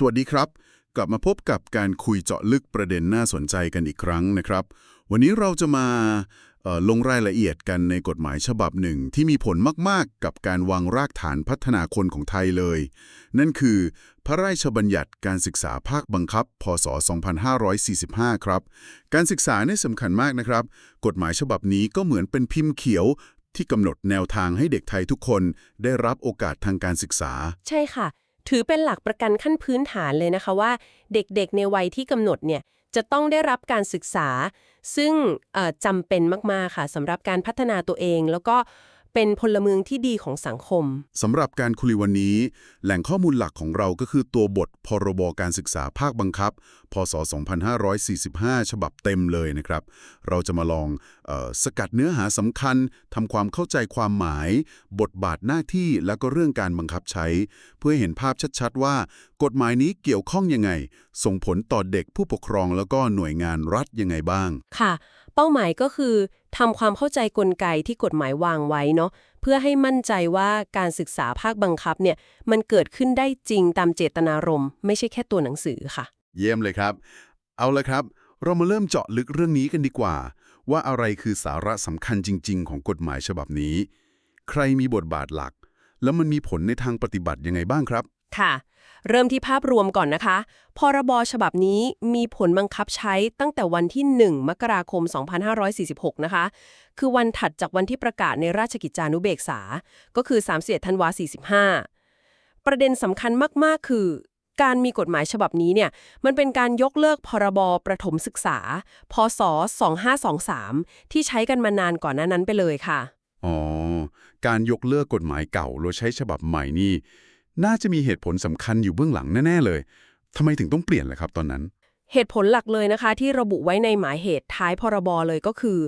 สวัสดีครับ กลับมาพบกับการคุยเจาะลึกประเด็นน่าสนใจกันอีกครั้งนะครับ วันนี้เราจะมาลงรายละเอียดกันในกฎหมายฉบับหนึ่งที่มีผลมาก ๆ กับการวางรากฐานพัฒนาคนของไทยเลย นั่นคือ พระราชบัญญัติการศึกษาภาคบังคับ พศ 2545 ครับ การศึกษาเนี่ยสำคัญมากนะครับ กฎหมายฉบับนี้ก็เหมือนเป็นพิมพ์เขียวที่กำหนดแนวทางให้เด็กไทยทุกคนได้รับโอกาสทางการศึกษา ใช่ค่ะ ถือเป็นหลักประกันขั้นพื้นฐานเลยนะคะว่า เด็กๆในวัยที่กำหนดเนี่ยจะต้องได้รับการศึกษา ซึ่งจำเป็นมากๆค่ะสำหรับการพัฒนาตัวเองแล้วก็ เป็นพลเมืองที่ดีของสังคม สำหรับการคุยวันนี้ แหล่งข้อมูลหลักของเราก็คือตัวบทพรบการศึกษาภาคบังคับ พศ 2545 ฉบับเต็มเลยนะครับ เราจะมาลองเออสกัดเนื้อหาสำคัญทำความเข้าใจความหมาย บทบาทหน้าที่แล้วก็เรื่องการบังคับใช้ เพื่อให้เห็นภาพชัดๆว่า กฎหมายนี้เกี่ยวข้องยังไง ส่งผลต่อเด็กผู้ปกครองแล้วก็หน่วยงานรัฐยังไงบ้างค่ะ เป้าหมายก็คือทำความเข้าใจกลไกที่กฎหมายวางไว้เนาะเพื่อให้มั่นใจว่าการศึกษาภาคบังคับเนี่ยมันเกิดขึ้นได้จริงตามเจตนารมณ์ไม่ใช่แค่ตัวหนังสือค่ะ เยี่ยมเลยครับ เอาละครับ เรามาเริ่มเจาะลึกเรื่องนี้กันดีกว่า ว่าอะไรคือสาระสำคัญจริง ๆ ของกฎหมายฉบับนี้ ใครมีบทบาทหลัก แล้วมันมีผลในทางปฏิบัติยังไงบ้างครับ ค่ะ เริ่มที่ภาพรวมก่อนนะคะ พรบฉบับนี้มีผลบังคับใช้ตั้งแต่วันที่ 1 มกราคม 2546 นะคะ คือวันถัดจากวันที่ประกาศในราชกิจจานุเบกษา ก็คือ31ธันวา45 ประเด็นสำคัญมาก ๆ คือการมีกฎหมายฉบับนี้เนี่ยมันเป็นการยกเลิกพรบประถมศึกษา พศ 2523 ที่ใช้กันมานานก่อนหน้านั้นไปเลยค่ะ อ๋อ การยกเลิกกฎหมายเก่าโดยใช้ฉบับใหม่นี่ น่าจะมีเหตุผลสำคัญอยู่เบื้องหลังแน่ ๆ เลยทำไมถึงต้องเปลี่ยนล่ะครับตอนนั้น เหตุผลหลักเลยนะคะที่ระบุไว้ในหมายเหตุท้ายพรบเลยก็คือ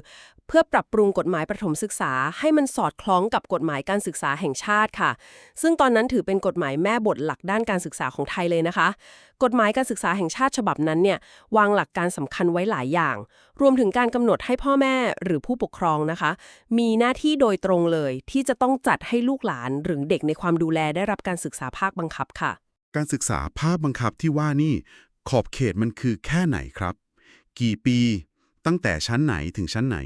เพื่อปรับปรุงกฎหมายประถมศึกษา ให้มันสอดคล้องกับกฎหมายการศึกษาแห่งชาติค่ะ ซึ่งตอนนั้นถือเป็นกฎหมายแม่บทหลักด้านการศึกษาของไทยเลยนะคะ กฎหมายการศึกษาแห่งชาติฉบับนั้นเนี่ยวางหลักการสำคัญไว้หลายอย่าง รวมถึงการกำหนดให้พ่อแม่หรือผู้ปกครองนะคะ มีหน้าที่โดยตรงเลย ที่จะต้องจัดให้ลูกหลานหรือเด็กในความดูแลได้รับการศึกษาภาคบังคับค่ะ การศึกษาภาคบังคับที่ว่านี่ ขอบเขตมันคือแค่ไหนครับ กี่ปี ตั้งแต่ชั้นไหนถึงชั้นไหน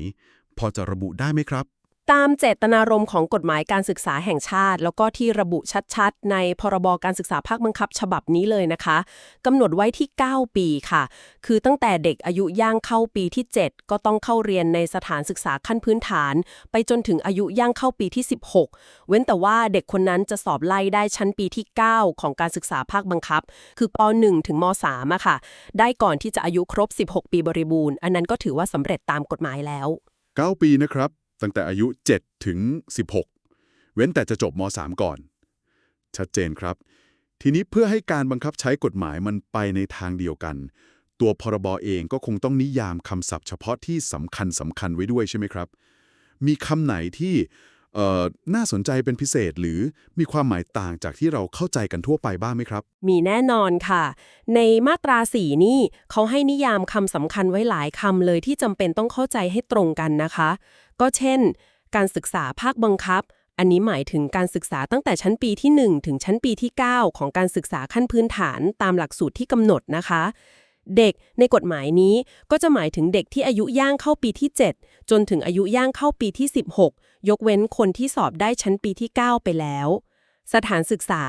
พอจะระบุได้ไหมครับ ตามเจตนารมณ์ของกฎหมายการศึกษาแห่งชาติ แล้วก็ที่ระบุชัดๆ ในพรบการศึกษาภาคบังคับ ฉบับนี้เลยนะคะกำหนดไว้ที่ 9 ปีค่ะ คือตั้งแต่เด็กอายุย่างเข้าปีที่ 7 ก็ต้องเข้าเรียนในสถานศึกษาขั้นพื้นฐาน ไปจนถึงอายุย่างเข้าปีที่ 16 เว้นแต่ว่าเด็กคนนั้นจะสอบไล่ได้ชั้นปีที่ 9 ของการศึกษาภาคบังคับ คือป .1 ถึงม .3 อะค่ะ ได้ก่อนที่จะอายุครบ 16 ปีบริบูรณ์ อันนั้นก็ถือว่าสำเร็จตามกฎหมายแล้ว 9 ปีนะครับ ตั้งแต่อายุ 7 ถึง 16 เว้นแต่จะจบม .3 ก่อน ชัดเจนครับ ทีนี้เพื่อให้การบังคับใช้กฎหมายมันไปในทางเดียวกัน ตัวพรบเองก็คงต้องนิยามคำศัพท์เฉพาะที่สำคัญสำคัญไว้ด้วยใช่ไหมครับ มีคำไหนที่ น่าสนใจเป็นพิเศษหรือมีความหมายต่างจากที่เราเข้าใจกันทั่วไปบ้างไหมครับ มีแน่นอนค่ะ ในมาตราสีนี่เขาให้นิยามคำสำคัญไว้หลายคำเลยที่จำเป็นต้องเข้าใจให้ตรงกันนะคะ ก็เช่น การศึกษาภาคบังคับ อันนี้หมายถึงการศึกษาตั้งแต่ชั้นปีที่ 1 ถึงชั้นปีที่ 9 ของการศึกษาขั้นพื้นฐานตามหลักสูตรที่กำหนดนะคะ เด็กในกฎหมายนี้ก็จะหมายถึงเด็กที่อายุย่างเข้าปีที่ 7 จนถึงอายุย่างเข้าปีที่ 16 ยกเว้นคนที่สอบได้ชั้นปีที่ 9 ไปแล้ว สถานศึกษา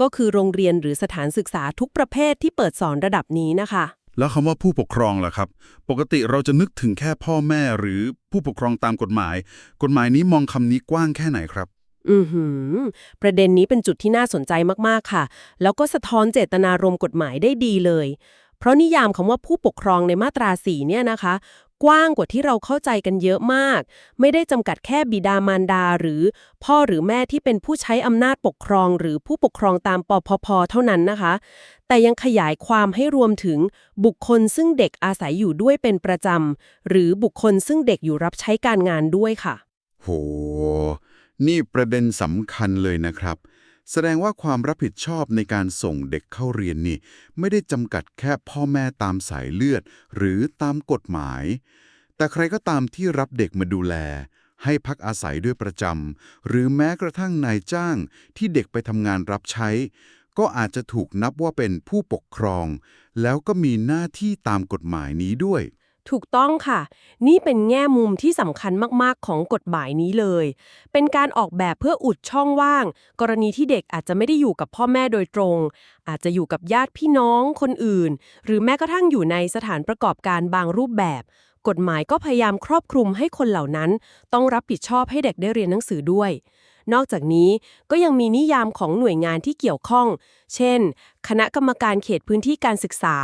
ก็คือโรงเรียนหรือสถานศึกษาทุกประเภทที่เปิดสอนระดับนี้นะคะ แล้วคำว่าผู้ปกครองล่ะครับ ปกติเราจะนึกถึงแค่พ่อแม่หรือผู้ปกครองตามกฎหมาย กฎหมายนี้มองคำนี้กว้างแค่ไหนครับอือหือ ประเด็นนี้เป็นจุดที่น่าสนใจมาก ๆ ค่ะ แล้วก็สะท้อนเจตนารมณ์กฎหมายได้ดีเลย เพราะนิยามคำว่าผู้ปกครองในมาตราสีเนี่ยนะคะ กว้างกว่าที่เราเข้าใจกันเยอะมาก ไม่ได้จำกัดแค่บิดามารดา หรือพ่อหรือแม่ที่เป็นผู้ใช้อำนาจปกครอง หรือผู้ปกครองตามปพพเท่านั้นนะคะ แต่ยังขยายความให้รวมถึงบุคคลซึ่งเด็กอาศัยอยู่ด้วยเป็นประจำหรือบุคคลซึ่งเด็กอยู่รับใช้การงานด้วยค่ะ โห นี่ประเด็นสำคัญเลยนะครับ แสดงว่าความรับผิดชอบในการส่งเด็กเข้าเรียนนี่ ไม่ได้จำกัดแค่พ่อแม่ตามสายเลือด หรือตามกฎหมาย แต่ใครก็ตามที่รับเด็กมาดูแล ให้พักอาศัยด้วยประจำ หรือแม้กระทั่งนายจ้างที่เด็กไปทำงานรับใช้ ก็อาจจะถูกนับว่าเป็นผู้ปกครอง แล้วก็มีหน้าที่ตามกฎหมายนี้ด้วย ถูกต้องค่ะ นี่เป็นแง่มุมที่สำคัญมาก ๆ ของกฎหมายนี้เลย เป็นการออกแบบเพื่ออุดช่องว่าง กรณีที่เด็กอาจจะไม่ได้อยู่กับพ่อแม่โดยตรง อาจจะอยู่กับญาติพี่น้องคนอื่น หรือแม้กระทั่งอยู่ในสถานประกอบการบางรูปแบบ กฎหมายก็พยายามครอบคลุมให้คนเหล่านั้น ต้องรับผิดชอบให้เด็กได้เรียนหนังสือด้วย นอกจากนี้ก็ยังมีนิยามของหน่วยงานที่เกี่ยวข้อง เช่น คณะกรรมการเขตพื้นที่การศึกษา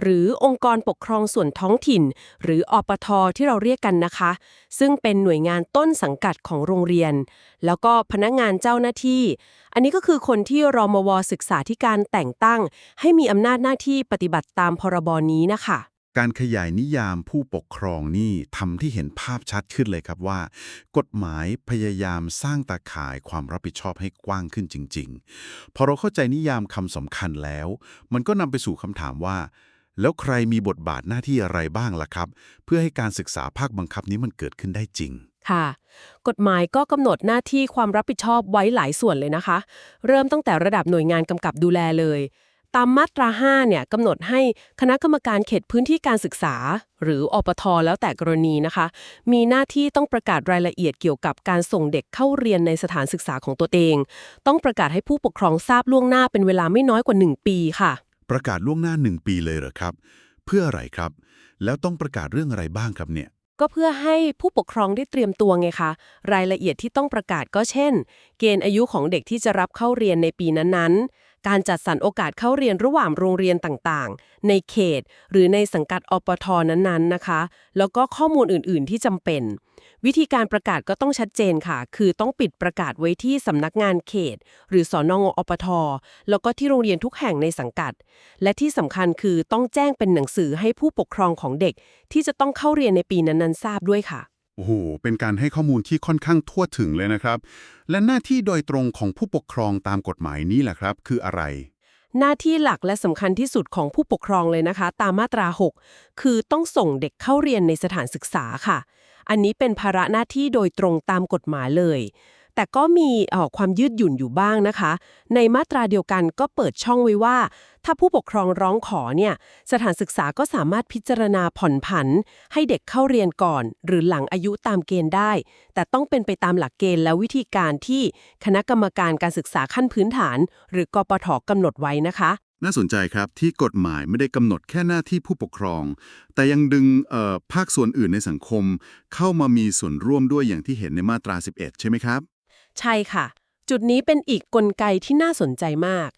หรือองค์กรปกครองส่วนท้องถิ่น หรืออปทที่เราเรียกกันนะคะ ซึ่งเป็นหน่วยงานต้นสังกัดของโรงเรียน แล้วก็พนักงานเจ้าหน้าที่ อันนี้ก็คือคนที่รมวศึกษาธิการแต่งตั้ง ให้มีอำนาจหน้าที่ปฏิบัติตามพรบนี้นะคะ การขยายนิยามผู้ปกครองนี่ทำที่เห็นภาพชัดขึ้นเลยครับว่า กฎหมายพยายามสร้างตาข่ายความรับผิดชอบให้กว้างขึ้นจริง ๆ พอเราเข้าใจนิยามคำสำคัญแล้ว มันก็นำไปสู่คำถามว่า แล้วใครมีบทบาทหน้าที่อะไรบ้างล่ะครับ เพื่อให้การศึกษาภาคบังคับนี้มันเกิดขึ้นได้จริงค่ะ กฎหมายก็กำหนดหน้าที่ความรับผิดชอบไว้หลายส่วนเลยนะคะ เริ่มตั้งแต่ระดับหน่วยงานกำกับดูแลเลย ตามมาตรา 5 เนี่ยกำหนดให้คณะกรรมการเขตพื้นที่การศึกษา หรืออปทแล้วแต่กรณีนะคะ มีหน้าที่ต้องประกาศรายละเอียดเกี่ยวกับการส่งเด็กเข้าเรียนในสถานศึกษาของตัวเอง ต้องประกาศให้ผู้ปกครองทราบล่วงหน้าเป็นเวลาไม่น้อยกว่า 1 ปีค่ะ ประกาศล่วงหน้าหนึ่งปีเลยเหรอครับ เพื่ออะไรครับ แล้วต้องประกาศเรื่องอะไรบ้างครับเนี่ยก็เพื่อให้ผู้ปกครองได้เตรียมตัวไงคะ รายละเอียดที่ต้องประกาศก็เช่น เกณฑ์อายุของเด็กที่จะรับเข้าเรียนในปีนั้นๆ การจัดสรรโอกาสเข้าเรียนระหว่างโรงเรียนต่างๆ ในเขต หรือในสังกัดอปทนั้นๆนะคะ แล้วก็ข้อมูลอื่นๆที่จำเป็น วิธีการประกาศก็ต้องชัดเจนค่ะ คือต้องปิดประกาศไว้ที่สำนักงานเขต หรือสอนงอปท แล้วก็ที่โรงเรียนทุกแห่งในสังกัด และที่สำคัญคือต้องแจ้งเป็นหนังสือให้ผู้ปกครองของเด็ก ที่จะต้องเข้าเรียนในปีนั้นๆทราบด้วยค่ะ โอ้โห เป็นการให้ข้อมูลที่ค่อนข้างทั่วถึงเลยนะครับ และหน้าที่โดยตรงของผู้ปกครองตามกฎหมายนี้แหละครับ คืออะไร หน้าที่หลักและสำคัญที่สุดของผู้ปกครองเลยนะคะ ตามมาตรา 6 คือต้องส่งเด็กเข้าเรียนในสถานศึกษาค่ะ อันนี้เป็นภาระหน้าที่โดยตรงตามกฎหมายเลย แต่ก็มีออความยืดหยุ่นอยู่บ้างนะคะ ในมาตราเดียวกันก็เปิดช่องไว้ว่า ถ้าผู้ปกครองร้องขอเนี่ยสถานศึกษาก็สามารถพิจารณาผ่อนผัน ให้เด็กเข้าเรียนก่อน หรือหลังอายุตามเกณฑ์ได้ แต่ต้องเป็นไปตามหลักเกณฑ์และวิธีการที่คณะกรรมการการศึกษาขั้นพื้นฐาน หรือกปทกำหนดไว้นะคะน่าสนใจครับที่กฎหมายไม่ได้กำหนดแค่หน้าที่ผู้ปกครอง แต่ยังดึงภาคส่วนอื่นในสังคม เข้ามามีส่วนร่วมด้วยอย่างที่เห็นในมาตรา 11 ใช่ไหมครับ ใช่ค่ะ จุดนี้เป็นอีกกลไกที่น่าสนใจมาก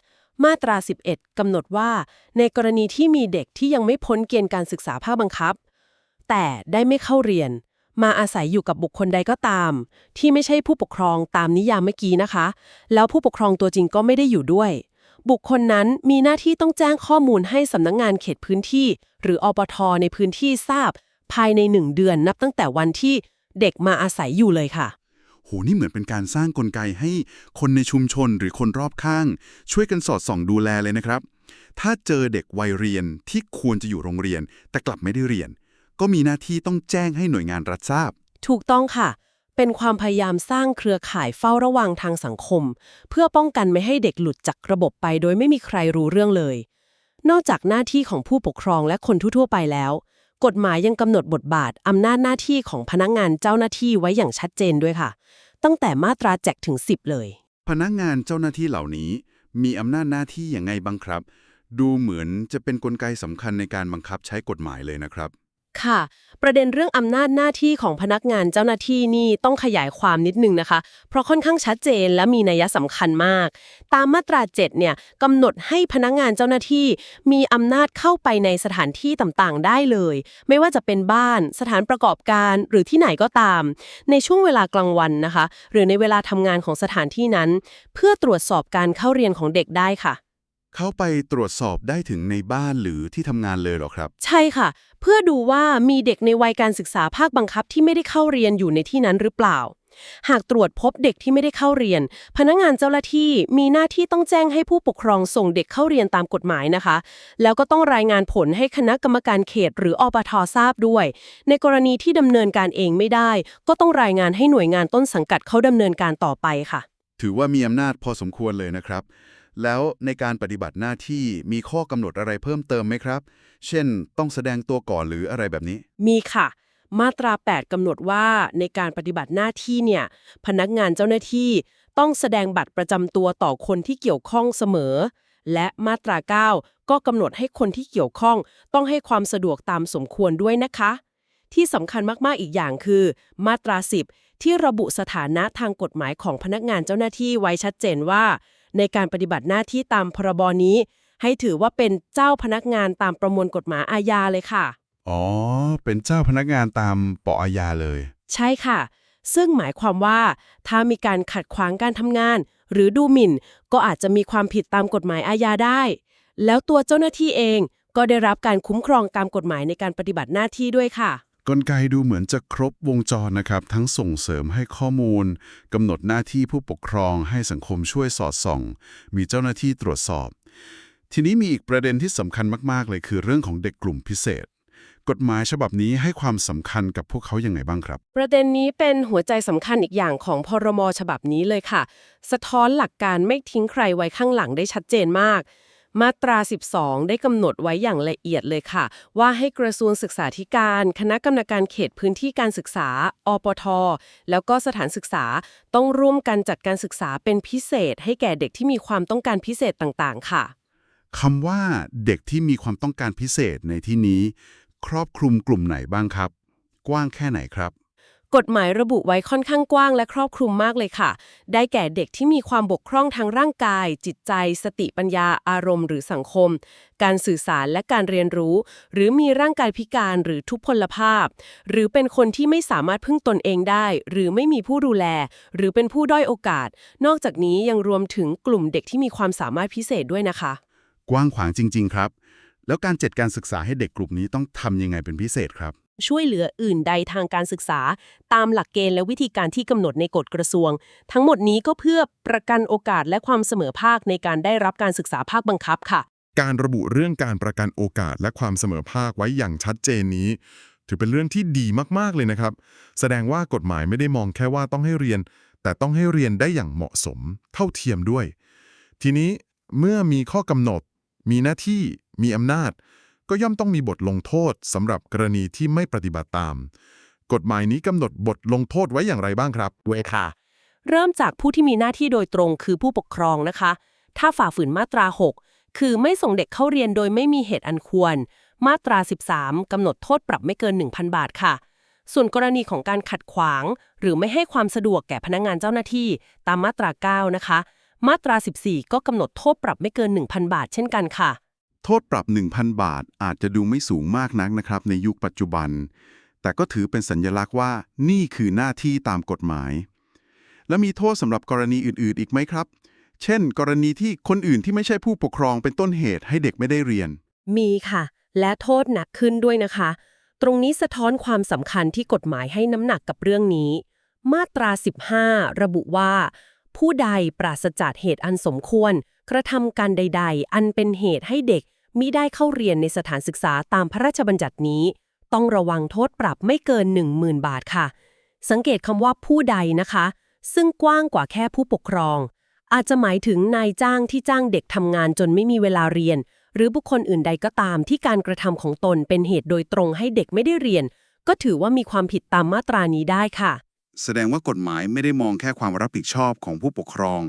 มาตรา 11 กำหนดว่า ในกรณีที่มีเด็กที่ยังไม่พ้นเกณฑ์การศึกษาภาคบังคับ แต่ได้ไม่เข้าเรียน มาอาศัยอยู่กับบุคคลใดก็ตาม ที่ไม่ใช่ผู้ปกครองตามนิยามเมื่อกี้นะคะ แล้วผู้ปกครองตัวจริงก็ไม่ได้อยู่ด้วยบุคคลนั้นมีหน้าที่ต้องแจ้งข้อมูลให้สำนักงงานเขตพื้นที่ หรืออปทในพื้นที่ทราบ ภายในหนึ่งเดือนนับตั้งแต่วันที่เด็กมาอาศัยอยู่เลยค่ะ โหนี่เหมือนเป็นการสร้างกลไกให้คนในชุมชนหรือคนรอบข้าง ช่วยกันสอดส่องดูแลเลยนะครับ ถ้าเจอเด็กวัยเรียนที่ควรจะอยู่โรงเรียน แต่กลับไม่ได้เรียน ก็มีหน้าที่ต้องแจ้งให้หน่วยงานรัฐทราบ ถูกต้องค่ะ เป็นความพยายามสร้างเครือข่ายเฝ้าระวังทางสังคม เพื่อป้องกันไม่ให้เด็กหลุดจากระบบไป โดยไม่มีใครรู้เรื่องเลย นอกจากหน้าที่ของผู้ปกครองและคนทั่วๆไปแล้ว กฎหมายยังกำหนดบทบาทอำนาจหน้าที่ของพนักงานเจ้าหน้าที่ไว้อย่างชัดเจนด้วยค่ะ ตั้งแต่มาตราแจกถึง 10 เลย พนักงานเจ้าหน้าที่เหล่านี้ มีอำนาจหน้าที่อย่างไงบ้างครับ ดูเหมือนจะเป็นกลไกสำคัญในการบังคับใช้กฎหมายเลยนะครับ ค่ะ ประเด็นเรื่องอำนาจหน้าที่ของพนักงานเจ้าหน้าที่นี่ต้องขยายความนิดนึงนะคะ เพราะค่อนข้างชัดเจนและมีนัยสำคัญมาก ตามมาตรา7เนี่ยกำหนดให้พนักงานเจ้าหน้าที่ มีอำนาจเข้าไปในสถานที่ต่างๆ ได้เลย ไม่ว่าจะเป็นบ้าน สถานประกอบการหรือที่ไหนก็ตาม ในช่วงเวลากลางวันนะคะ หรือในเวลาทำงานของสถานที่นั้น เพื่อตรวจสอบการเข้าเรียนของเด็กได้ค่ะ เข้าไปตรวจสอบได้ถึงในบ้านหรือที่ทำงานเลยเหรอครับ ใช่ค่ะ เพื่อดูว่ามีเด็กในวัยการศึกษาภาคบังคับที่ไม่ได้เข้าเรียนอยู่ในที่นั้นหรือเปล่า หากตรวจพบเด็กที่ไม่ได้เข้าเรียน พนักงานเจ้าหน้าที่มีหน้าที่ต้องแจ้งให้ผู้ปกครองส่งเด็กเข้าเรียนตามกฎหมายนะคะ แล้วก็ต้องรายงานผลให้คณะกรรมการเขต หรืออปททราบด้วย ในกรณีที่ดำเนินการเองไม่ได้ ก็ต้องรายงานให้หน่วยงานต้นสังกัดเขาดำเนินการต่อไปค่ะ ถือว่ามีอำนาจพอสมควรเลยนะครับ แล้วในการปฏิบัติหน้าที่มีข้อกำหนดอะไรเพิ่มเติมไหมครับ เช่น ต้องแสดงตัวก่อนหรืออะไรแบบนี้ มีค่ะ มาตรา 8กำหนดว่าในการปฏิบัติหน้าที่เนี่ย พนักงานเจ้าหน้าที่ต้องแสดงบัตรประจำตัวต่อคนที่เกี่ยวข้องเสมอ และมาตรา 9 ก็กำหนดให้คนที่เกี่ยวข้อง ต้องให้ความสะดวกตามสมควรด้วยนะคะ ที่สำคัญมากๆอีกอย่างคือ มาตรา 10 ที่ระบุสถานะทางกฎหมายของพนักงานเจ้าหน้าที่ไว้ชัดเจนว่า ในการปฏิบัติหน้าที่ตามพรบนี้ ให้ถือว่าเป็นเจ้าพนักงานตามประมวลกฎหมายอาญาเลยค่ะ อ๋อ เป็นเจ้าพนักงานตามปออาญาเลย ใช่ค่ะ ซึ่งหมายความว่า ถ้ามีการขัดขวางการทำงาน หรือดูหมิ่น ก็อาจจะมีความผิดตามกฎหมายอาญาได้ แล้วตัวเจ้าหน้าที่เองก็ได้รับการคุ้มครองตามกฎหมายในการปฏิบัติหน้าที่ด้วยค่ะ กลไกดูเหมือนจะครบวงจรนะครับ ทั้งส่งเสริมให้ข้อมูลกำหนดหน้าที่ผู้ปกครองให้สังคมช่วยสอดส่อง มีเจ้าหน้าที่ตรวจสอบ ทีนี้มีอีกประเด็นที่สำคัญมากๆ เลยคือเรื่องของเด็กกลุ่มพิเศษ กฎหมายฉบับนี้ให้ความสำคัญกับพวกเขาอยังไงบ้างครับ ประเด็นนี้เป็นหัวใจสำคัญอีกอย่างของพรมฉบับนี้เลยค่ะ สะท้อนหลักการไม่ทิ้งใครไว้ข้างหลังได้ชัดเจนมาก มาตรา 12 ได้กำหนดไว้อย่างละเอียดเลยค่ะ ว่าให้กระทรวงศึกษาธิการ คณะกรรมการเขตพื้นที่การศึกษา อปท แล้วก็สถานศึกษาต้องร่วมกันจัดการศึกษาเป็นพิเศษ ให้แก่เด็กที่มีความต้องการพิเศษต่างๆ ค่ะคำว่าเด็กที่มีความต้องการพิเศษในที่นี้ ครอบคลุมกลุ่มไหนบ้างครับ กว้างแค่ไหนครับ กฎหมายระบุไว้ค่อนข้างกว้างและครอบคลุมมากเลยค่ะ ได้แก่เด็กที่มีความบกพร่องทางร่างกาย จิตใจ สติปัญญา อารมณ์ หรือสังคม การสื่อสารและการเรียนรู้ หรือมีร่างกายพิการหรือทุพพลภาพ หรือเป็นคนที่ไม่สามารถพึ่งตนเองได้ หรือไม่มีผู้ดูแล หรือเป็นผู้ด้อยโอกาส นอกจากนี้ยังรวมถึงกลุ่มเด็กที่มีความสามารถพิเศษด้วยนะคะ กว้างขวางจริง ๆ ครับ แล้วการจัดการศึกษาให้เด็กกลุ่มนี้ต้องทำยังไงเป็นพิเศษครับ ช่วยเหลืออื่นใดทางการศึกษา ตามหลักเกณฑ์และวิธีการที่กำหนดในกฎกระทรวง ทั้งหมดนี้ก็เพื่อประกันโอกาสและความเสมอภาคในการได้รับการศึกษาภาคบังคับค่ะ การระบุเรื่องการประกันโอกาสและความเสมอภาคไว้อย่างชัดเจนนี้ ถือเป็นเรื่องที่ดีมากๆเลยนะครับ แสดงว่ากฎหมายไม่ได้มองแค่ว่าต้องให้เรียน แต่ต้องให้เรียนได้อย่างเหมาะสม เท่าเทียมด้วย ทีนี้เมื่อมีข้อกำหนด มีหน้าที่ มีอำนาจ ก็ย่อมต้องมีบทลงโทษสำหรับกรณีที่ไม่ปฏิบัติตาม กฎหมายนี้กำหนดบทลงโทษไว้อย่างไรบ้างครับ เวค่ะ เริ่มจากผู้ที่มีหน้าที่โดยตรงคือผู้ปกครองนะคะ ถ้าฝ่าฝืนมาตรา 6 คือไม่ส่งเด็กเข้าเรียนโดยไม่มีเหตุอันควร มาตรา 13กำหนดโทษปรับไม่เกิน 1,000 บาทค่ะ ส่วนกรณีของการขัดขวาง หรือไม่ให้ความสะดวกแก่พนักงานเจ้าหน้าที่ ตามมาตรา 9 นะคะ มาตรา 14 ก็กำหนดโทษปรับไม่เกิน 1,000 บาท เช่นกันค่ะ โทษปรับ 1,000 บาทอาจจะดูไม่สูงมากนักนะครับ ในยุคปัจจุบัน แต่ก็ถือเป็นสัญญลักษณ์ว่านี่คือหน้าที่ตามกฎหมาย แล้วมีโทษสำหรับกรณีอื่น ๆ อีกไหมครับ เช่น กรณีที่คนอื่นที่ไม่ใช่ผู้ปกครองเป็นต้นเหตุให้เด็กไม่ได้เรียน มีค่ะ และโทษหนักขึ้นด้วยนะคะ ตรงนี้สะท้อนความสำคัญที่กฎหมายให้น้ำหนักกับเรื่องนี้ มาตรา 15 ระบุว่า ผู้ใดปราศจากเหตุอันสมควร กระทำการใด ๆ อันเป็นเหตุให้เด็ก มิได้เข้าเรียนในสถานศึกษาตามพระราชบัญญัตินี้ ต้องระวังโทษปรับไม่เกิน 10,000 บาทค่ะ สังเกตคำว่าผู้ใดนะคะ ซึ่งกว้างกว่าแค่ผู้ปกครอง อาจจะหมายถึงนายจ้างที่จ้างเด็กทำงานจนไม่มีเวลาเรียน หรือบุคคลอื่นใดก็ตามที่การกระทำของตนเป็นเหตุโดยตรงให้เด็กไม่ได้เรียน ก็ถือว่ามีความผิดตามมาตรานี้ได้ค่ะ แสดงว่ากฎหมายไม่ได้มองแค่ความรับผิดชอบของผู้ปกครอง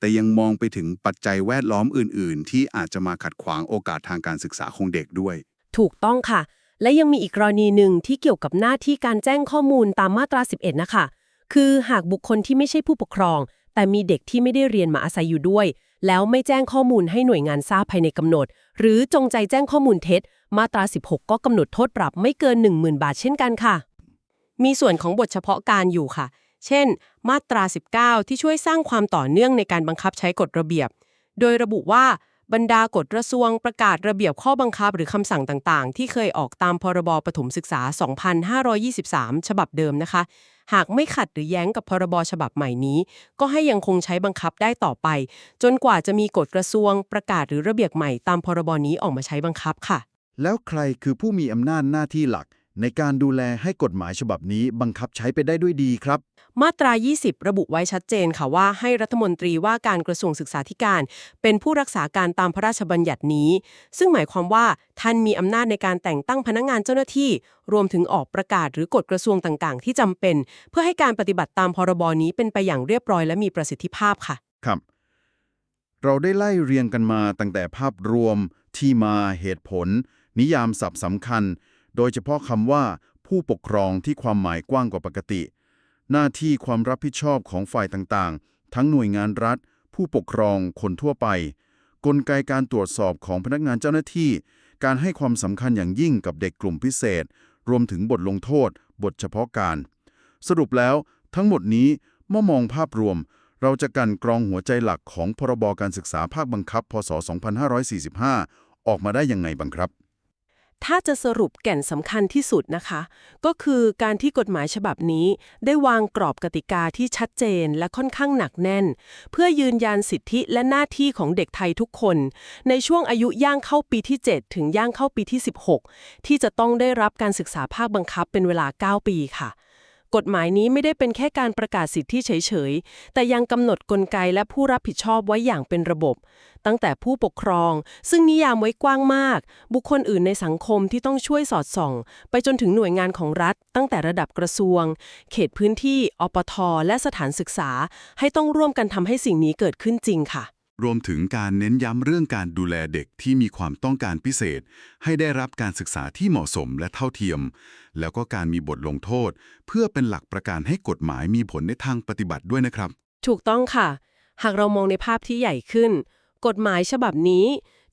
แต่ยังมองไปถึงปัจจัยแวดล้อมอื่น ๆ ที่อาจจะมาขัดขวางโอกาสทางการศึกษาของเด็กด้วย ถูกต้องค่ะ และยังมีอีกกรณีหนึ่งที่เกี่ยวกับหน้าที่การแจ้งข้อมูลตามมาตรา 11 นะคะ คือหากบุคคลที่ไม่ใช่ผู้ปกครอง แต่มีเด็กที่ไม่ได้เรียนมาอาศัยอยู่ด้วย แล้วไม่แจ้งข้อมูลให้หน่วยงานทราบภายในกำหนด หรือจงใจแจ้งข้อมูลเท็จ มาตรา 16 ก็กำหนดโทษปรับไม่เกิน 10,000 บาทเช่นกันค่ะ มีส่วนของบทเฉพาะการอยู่ค่ะ เช่น มาตรา 19 ที่ช่วยสร้างความต่อเนื่องในการบังคับใช้กฎระเบียบ โดยระบุว่าบรรดากฎกระทรวงประกาศระเบียบข้อบังคับหรือคำสั่งต่างๆ ที่เคยออกตามพรบปฐมศึกษา 2523 ฉบับเดิมนะคะ หากไม่ขัดหรือแย้งกับพรบฉบับใหม่นี้ ก็ให้ยังคงใช้บังคับได้ต่อไป จนกว่าจะมีกฎกระทรวงประกาศหรือระเบียบใหม่ตามพรบนี้ออกมาใช้บังคับค่ะ แล้วใครคือผู้มีอำนาจหน้าที่หลัก ในการดูแลให้กฎหมายฉบับนี้บังคับใช้ไปได้ด้วยดีครับ มาตรา 20 ระบุไว้ชัดเจนค่ะว่าให้รัฐมนตรีว่าการกระทรวงศึกษาธิการ เป็นผู้รักษาการตามพระราชบัญญัตินี้ ซึ่งหมายความว่าท่านมีอำนาจในการแต่งตั้งพนักงานเจ้าหน้าที่ รวมถึงออกประกาศหรือกฎกระทรวงต่างๆ ที่จำเป็น เพื่อให้การปฏิบัติตามพรบนี้เป็นไปอย่างเรียบร้อยและมีประสิทธิภาพค่ะ ครับ เราได้ไล่เรียงกันมาตั้งแต่ภาพรวม ที่มาเหตุผล นิยามศัพท์สำคัญ โดยเฉพาะคำว่าผู้ปกครองที่ความหมายกว้างกว่าปกติ หน้าที่ความรับผิดชอบของฝ่ายต่างๆ ทั้งหน่วยงานรัฐ ผู้ปกครองคนทั่วไป กลไกการตรวจสอบของพนักงานเจ้าหน้าที่ การให้ความสำคัญอย่างยิ่งกับเด็กกลุ่มพิเศษ รวมถึงบทลงโทษ บทเฉพาะการ สรุปแล้ว ทั้งหมดนี้เมื่อมองภาพรวม เราจะกันกรองหัวใจหลักของพรบการศึกษาภาคบังคับ พศ 2545 ออกมาได้ยังไงบ้างครับ ถ้าจะสรุปแก่นสำคัญที่สุดนะคะ ก็คือการที่กฎหมายฉบับนี้ ได้วางกรอบกติกาที่ชัดเจนและค่อนข้างหนักแน่น เพื่อยืนยันสิทธิและหน้าที่ของเด็กไทยทุกคน ในช่วงอายุย่างเข้าปีที่ 7 ถึงย่างเข้าปีที่ 16 ที่จะต้องได้รับการศึกษาภาคบังคับเป็นเวลา 9 ปีค่ะ กฎหมายนี้ไม่ได้เป็นแค่การประกาศสิทธิเฉยๆ แต่ยังกำหนดกลไกและผู้รับผิดชอบไว้อย่างเป็นระบบ ตั้งแต่ผู้ปกครอง ซึ่งนิยามไว้กว้างมาก บุคคลอื่นในสังคมที่ต้องช่วยสอดส่อง ไปจนถึงหน่วยงานของรัฐ ตั้งแต่ระดับกระทรวง เขตพื้นที่อปทและสถานศึกษา ให้ต้องร่วมกันทำให้สิ่งนี้เกิดขึ้นจริงค่ะ รวมถึงการเน้นย้ำเรื่องการดูแลเด็กที่มีความต้องการพิเศษ ให้ได้รับการศึกษาที่เหมาะสมและเท่าเทียม แล้วก็การมีบทลงโทษ เพื่อเป็นหลักประกันให้กฎหมายมีผลในทางปฏิบัติด้วยนะครับ ถูกต้องค่ะ หากเรามองในภาพที่ใหญ่ขึ้น กฎหมายฉบับนี้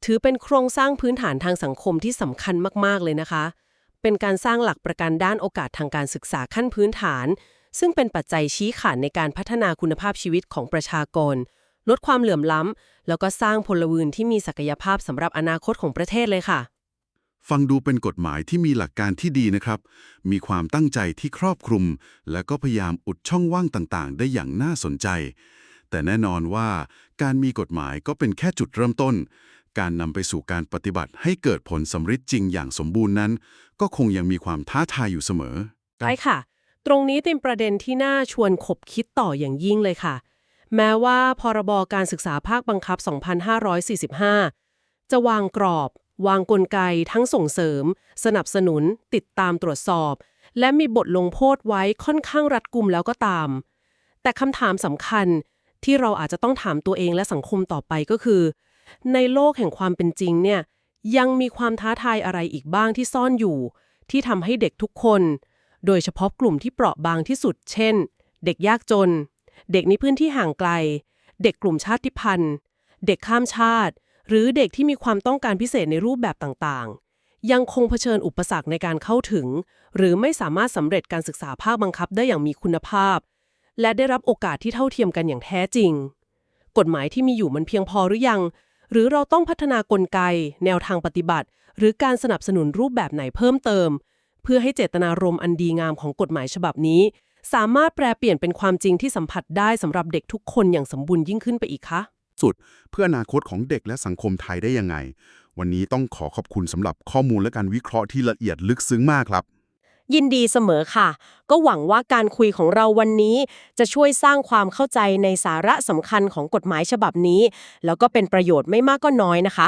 ถือเป็นโครงสร้างพื้นฐานทางสังคมที่สำคัญมากๆเลยนะคะ เป็นการสร้างหลักประกันด้านโอกาสทางการศึกษาขั้นพื้นฐาน ซึ่งเป็นปัจจัยชี้ขาดในการพัฒนาคุณภาพชีวิตของประชากร ลดความเหลื่อมล้ำ แล้วก็สร้างพลเรือนที่มีศักยภาพสำหรับอนาคตของประเทศเลยค่ะ ฟังดูเป็นกฎหมายที่มีหลักการที่ดีนะครับ มีความตั้งใจที่ครอบคลุม และก็พยายามอุดช่องว่างต่างๆ ได้อย่างน่าสนใจ แต่แน่นอนว่าการมีกฎหมายก็เป็นแค่จุดเริ่มต้น การนำไปสู่การปฏิบัติให้เกิดผลสำฤทธิ์จริงอย่างสมบูรณ์นั้น ก็คงยังมีความท้าทายอยู่เสมอ ใช่ค่ะ ตรงนี้เป็นประเด็นที่น่าชวนขบคิดต่ออย่างยิ่งเลยค่ะ แม้ว่าพรบการศึกษาภาคบังคับ 2545 จะวางกรอบ วางกลไกทั้งส่งเสริม สนับสนุน ติดตามตรวจสอบ และมีบทลงโทษไว้ค่อนข้างรัดกุมแล้วก็ตาม แต่คำถามสำคัญที่เราอาจจะต้องถามตัวเองและสังคมต่อไปก็คือ ในโลกแห่งความเป็นจริงเนี่ยยังมีความท้าทายอะไรอีกบ้างที่ซ่อนอยู่ ที่ทำให้เด็กทุกคน โดยเฉพาะกลุ่มที่เปราะบางที่สุด เช่น เด็กยากจน เด็กในพื้นที่ห่างไกล เด็กกลุ่มชาติพันธุ์ เด็กข้ามชาติ หรือเด็กที่มีความต้องการพิเศษในรูปแบบต่างๆ ยังคงเผชิญอุปสรรคในการเข้าถึง หรือไม่สามารถสำเร็จการศึกษาภาคบังคับได้อย่างมีคุณภาพ และได้รับโอกาสที่เท่าเทียมกันอย่างแท้จริง กฎหมายที่มีอยู่มันเพียงพอหรือยัง หรือเราต้องพัฒนากลไก แนวทางปฏิบัติ หรือการสนับสนุนรูปแบบไหนเพิ่มเติม เพื่อให้เจตนารมณ์อันดีงามของกฎหมายฉบับนี้ สามารถแปลเปลี่ยนเป็นความจริงที่สัมผัสได้สำหรับเด็กทุกคนอย่างสมบูรณ์ยิ่งขึ้นไปอีกคะสุด เพื่ออนาคตของเด็กและสังคมไทยได้ยังไง วันนี้ต้องขอขอบคุณสำหรับข้อมูลและการวิเคราะห์ที่ละเอียดลึกซึ้งมากครับ ยินดีเสมอค่ะ ก็หวังว่าการคุยของเราวันนี้ จะช่วยสร้างความเข้าใจในสาระสำคัญของกฎหมายฉบับนี้ แล้วก็เป็นประโยชน์ไม่มากก็น้อยนะคะ